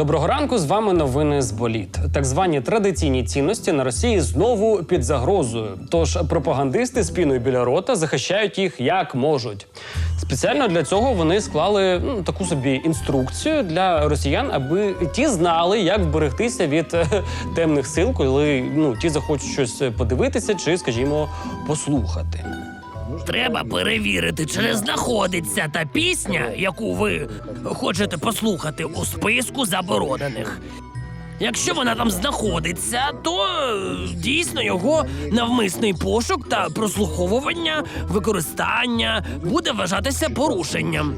Доброго ранку. З вами новини з боліт. Так звані традиційні цінності на Росії знову під загрозою. Тож пропагандисти з біля рота захищають їх як можуть. Спеціально для цього вони склали ну, таку собі інструкцію для росіян, аби ті знали, як вберегтися від е, темних сил, коли ну ті захочуть щось подивитися чи, скажімо, послухати. Треба перевірити, чи знаходиться та пісня, яку ви хочете послухати у списку заборонених. Якщо вона там знаходиться, то е, дійсно його навмисний пошук та прослуховування, використання буде вважатися порушенням.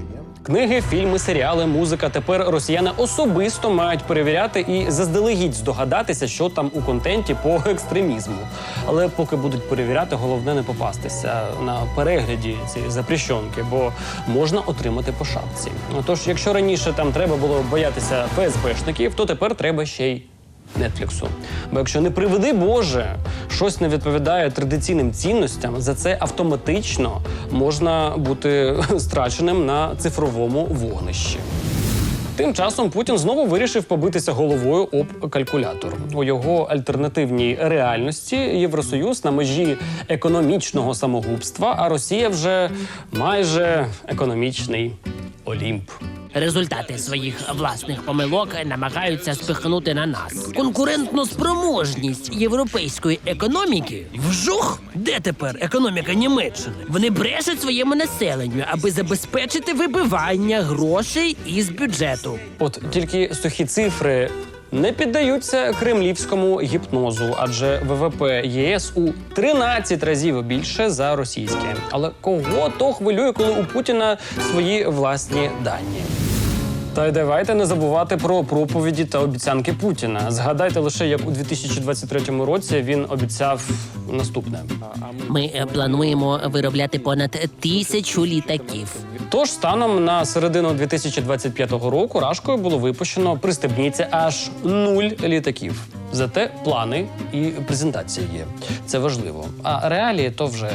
Книги, фільми, серіали, музика. Тепер росіяни особисто мають перевіряти і заздалегідь здогадатися, що там у контенті по екстремізму. Але поки будуть перевіряти, головне не попастися на перегляді цієї запрещенки, бо можна отримати по шапці. Тож, якщо раніше там треба було боятися ФСБшників, то тепер треба ще й Нетфліксу. Бо якщо не приведи Боже, щось не відповідає традиційним цінностям, за це автоматично можна бути страченим на цифровому вогнищі. Тим часом Путін знову вирішив побитися головою об калькулятор. У його альтернативній реальності Євросоюз на межі економічного самогубства, а Росія вже майже економічний Олімп. Результати своїх власних помилок намагаються спихнути на нас. Конкурентну спроможність європейської економіки вжух! Де тепер економіка Німеччини? Вони брешуть своєму населенню, аби забезпечити вибивання грошей із бюджету. От тільки сухі цифри не піддаються кремлівському гіпнозу, адже ВВП ЄС у 13 разів більше за російське. Але кого то хвилює, коли у Путіна свої власні дані? Та й давайте не забувати про проповіді та обіцянки Путіна. Згадайте лише, як у 2023 році він обіцяв наступне. Ми е, плануємо виробляти понад тисячу літаків. Тож станом на середину 2025 року Рашкою було випущено пристебніться аж нуль літаків. Зате плани і презентація є. Це важливо. А реалії то вже.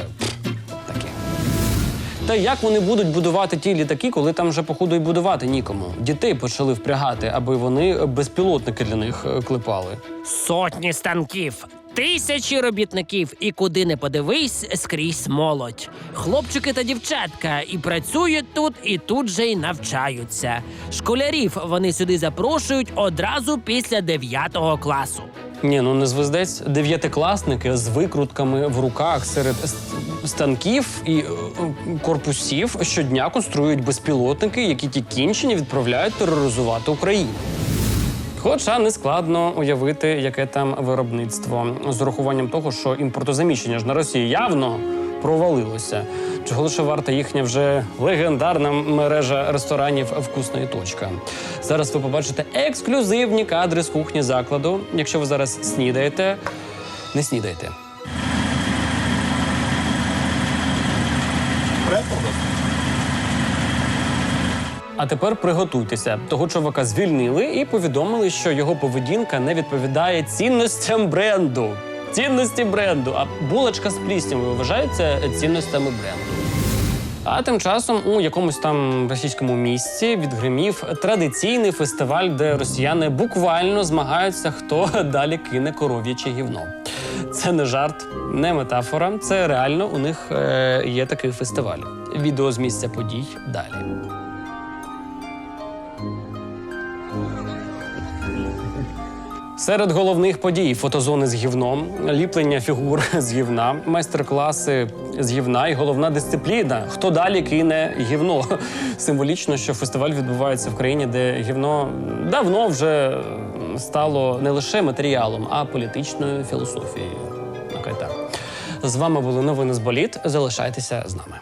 Та як вони будуть будувати ті літаки, коли там вже походу і будувати нікому? Дітей почали впрягати, аби вони безпілотники для них е, клепали. Сотні станків, тисячі робітників, і куди не подивись, скрізь молодь. Хлопчики та дівчатка і працюють тут, і тут же й навчаються. Школярів вони сюди запрошують одразу після 9 класу. Ні, ну не звездець. Дев'ятикласники з викрутками в руках серед станків і е, корпусів щодня конструюють безпілотники, які ті кінчені відправляють тероризувати Україну. Хоча не складно уявити, яке там виробництво з урахуванням того, що імпортозаміщення ж на Росії явно провалилося. Чого лише варта їхня вже легендарна мережа ресторанів Вкусна точка. Зараз ви побачите ексклюзивні кадри з кухні закладу. Якщо ви зараз снідаєте, не снідайте. А тепер приготуйтеся. Того чувака звільнили і повідомили, що його поведінка не відповідає цінностям бренду. Цінності бренду. А булочка з пліснявою вважається цінностями бренду. А тим часом у якомусь там російському місці відгримів традиційний фестиваль, де росіяни буквально змагаються, хто далі кине коров'яче гівно. Це не жарт, не метафора. Це реально у них е, є такий фестиваль. Відео з місця подій далі. Серед головних подій фотозони з гівном, ліплення фігур з гівна, майстер-класи з гівна і головна дисципліна. Хто далі кине гівно? Символічно, що фестиваль відбувається в країні, де гівно давно вже стало не лише матеріалом, а політичною філософією. Нехай так. З вами були новини з боліт. Залишайтеся з нами.